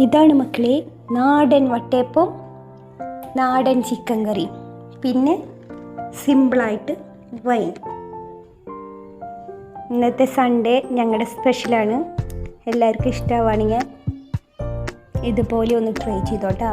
ഇതാണ് മക്കളെ നാടൻ വട്ടയപ്പം നാടൻ ചിക്കൻ കറി പിന്നെ സിമ്പിളായിട്ട് വൈൻ ഇന്നത്തെ സൺഡേ ഞങ്ങളുടെ സ്പെഷ്യലാണ് എല്ലാവർക്കും ഇഷ്ടമാവുകയാണെങ്കിൽ ഇതുപോലെ ഒന്ന് ട്രൈ ചെയ്തോട്ടോ.